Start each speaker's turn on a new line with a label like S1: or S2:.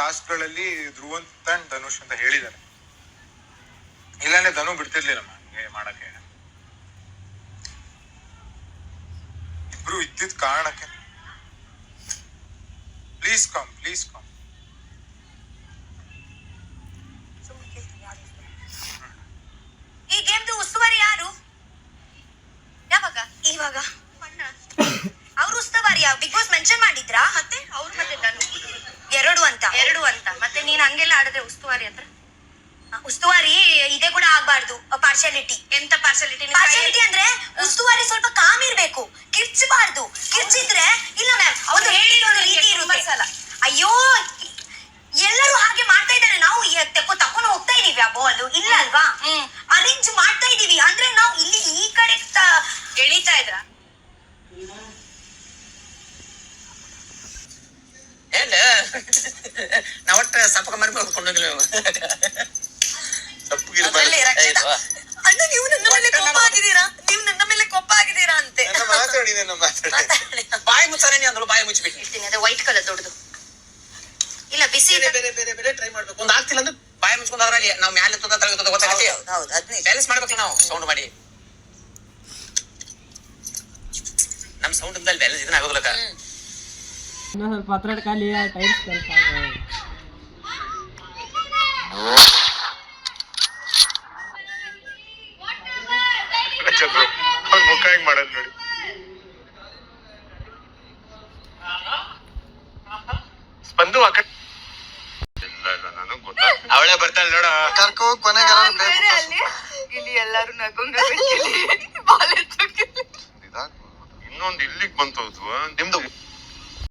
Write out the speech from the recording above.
S1: ಟಾಸ್ಕ್ಗಳಲ್ಲಿ Dhruvanth and Dhanush ಅಂತ ಹೇಳಿದ್ದಾರೆ. ಇಲ್ಲಾಂದ್ರೆ ಧನು ಬಿಡ್ತಿರ್ಲಿಲ್ಲ ಹಂಗೆ ಮಾಡಕ್ಕೆ. ಇಬ್ರು ಇದ್ದಿದ್ ಕಾರಣಕ್ಕೆ. ಪ್ಲೀಸ್ ಕಮ್ ಪ್ಲೀಸ್ ಕಮ್
S2: ಈ ಗೇಮ್ದು ಉಸ್ತುವಾರಿ ಯಾರು? ಯಾವಾಗ? ಇವಾಗ. ಅವ್ರ ಉಸ್ತುವಾರಿ ಯಾವ ಬಿಗ್ ಬಾಸ್ ಮೆನ್ಷನ್ ಮಾಡಿದ್ರಾ?
S3: ಮತ್ತೆ ಅವ್ರು ಮತ್ತೆ ನಾನು.
S2: ಎರಡು ಅಂತ.
S3: ಮತ್ತೆ ನೀನ್ ಹಂಗೆಲ್ಲ ಆಡಿದ್ರೆ ಉಸ್ತುವಾರಿ ಹತ್ರ?
S2: ಉಸ್ತುವಾರಿ ಇದೆ ಕೂಡ ಆಗ್ಬಾರ್ದು ಪಾರ್ಶಾಲಿಟಿ
S3: ಎಂತ ಪಾರ್ಶಾಲಿಟಿ
S2: ಪಾರ್ಶಾಲಿಟಿ ಅಂದ್ರೆ ಉಸ್ತುವಾರಿ ಸ್ವಲ್ಪ ಕಾಮ್ ಇರ್ಬೇಕು ಕಿರ್ಚಬಾರ್ದು. ಕಿರ್ಚಿದ್ರೆ ಇಲ್ಲ ಮ್ಯಾಮ್
S3: ಅವ್ರು ಹೇಳಿದ್ದು
S2: ರೀತಿ ಇರುತ್ತೆ. ಅಯ್ಯೋ ಎಲ್ಲರೂ ಹಾಗೆ ಮಾಡ್ತಾ ಇದ್ದಾರೆ. ನಾವು ತಕೊಂಡು ಹೋಗ್ತಾ ಇದೀವಿ ಆ ಬಾಲ್ ಇಲ್ಲ ಅಲ್ವಾ. ಅರೇಂಜ್ ಮಾಡ್ತಾ ಇದೀವಿ. ಅಂದ್ರೆ ನಾವು ಇಲ್ಲಿ ಈ ಕಡೆ ತ-
S3: ಎಳಿತಾ ಇದ್ರ
S4: ಏನ್ ನಾ ಒಟ್ಟ ಸಪ್ಪಕ ಮರಿ ಕೊಂಡೋಗಿಲ್ಲ
S3: ರಕ್ಷಿತ ಅಣ್ಣ ನೀವು ನನ್ನ ಮೇಲೆ ಕೋಪ ಆಗಿದ್ದೀರಾ? ನೀವು ನನ್ನ ಮೇಲೆ ಕೋಪ ಆಗಿದ್ದೀರಾ ಅಂತೆ.
S1: ಮಾತಾಡಿದೆ ಮಾತಾಡಿ
S4: ಬಾಯಿ ಮುಚ್ಚಾನೆ ನೀ ಅಂದ್ರು ಬಾಯಿ ಮುಚ್ಚಬೇಕು
S3: ಇರ್ತೀನಿ ಅದೇ ವೈಟ್ ಕಲರ್ ದೊಡ್ಡದು. ಇಲ್ಲ ಬಿಸಿ
S4: ಬೇರೆ ಬೇರೆ ಬೇರೆ ಬೇರೆ ಟ್ರೈ ಮಾಡ್ಬೇಕು. ಒಂದಾಗ್ತಿಲ್ಲ ಅಂದ್ರೆ ಬಾಯಿ ಮುಚ್ಕೊಂಡ್ ಅದ್ರಲ್ಲಿ ನಾವು ಮ್ಯಾಲೆ ಎತ್ತದ ತಳಗತ್ತದ ಗೊತ್ತಾಗುತ್ತೆ.
S3: ಹೌದು ಹದಿನೈದು
S4: ಬ್ಯಾಲೆನ್ಸ್ ಮಾಡ್ಬೇಕು ನಾವು ಸೌಂಡ್ ಮಾಡಿ. ನಮ್ ಸೌಂಡ್ ಇಂದಲ್ಲಿ ಬ್ಯಾಲೆನ್ಸ್ ಇದನ್ನ ಆಗೋದಿಲ್ಲ
S5: ಇನ್ನೊಂದ್ ಸ್ವಲ್ಪ ಹತ್ರ ಖಾಲಿ ಟೈಮ್
S1: ಮುಖ ಹೆಂಗ್ ಮಾಡೋದ್ ನೋಡಿ. ಸ್ಪಂದು ಆ ಕಡೆ ಇಲ್ಲ ಇಲ್ಲ ನನಗ್ ಗೊತ್ತ ಅವಳೇ ಬರ್ತಾಳೆ ನೋಡ
S6: ಕರ್ಕೋ ಕೊನೆಗೆ
S3: ಇಲ್ಲಿ ಎಲ್ಲಾರು ಎತ್ತೋಕೆ
S1: ಇನ್ನೊಂದು ಇಲ್ಲಿಗೆ ಬಂತು ನಿಮ್ದು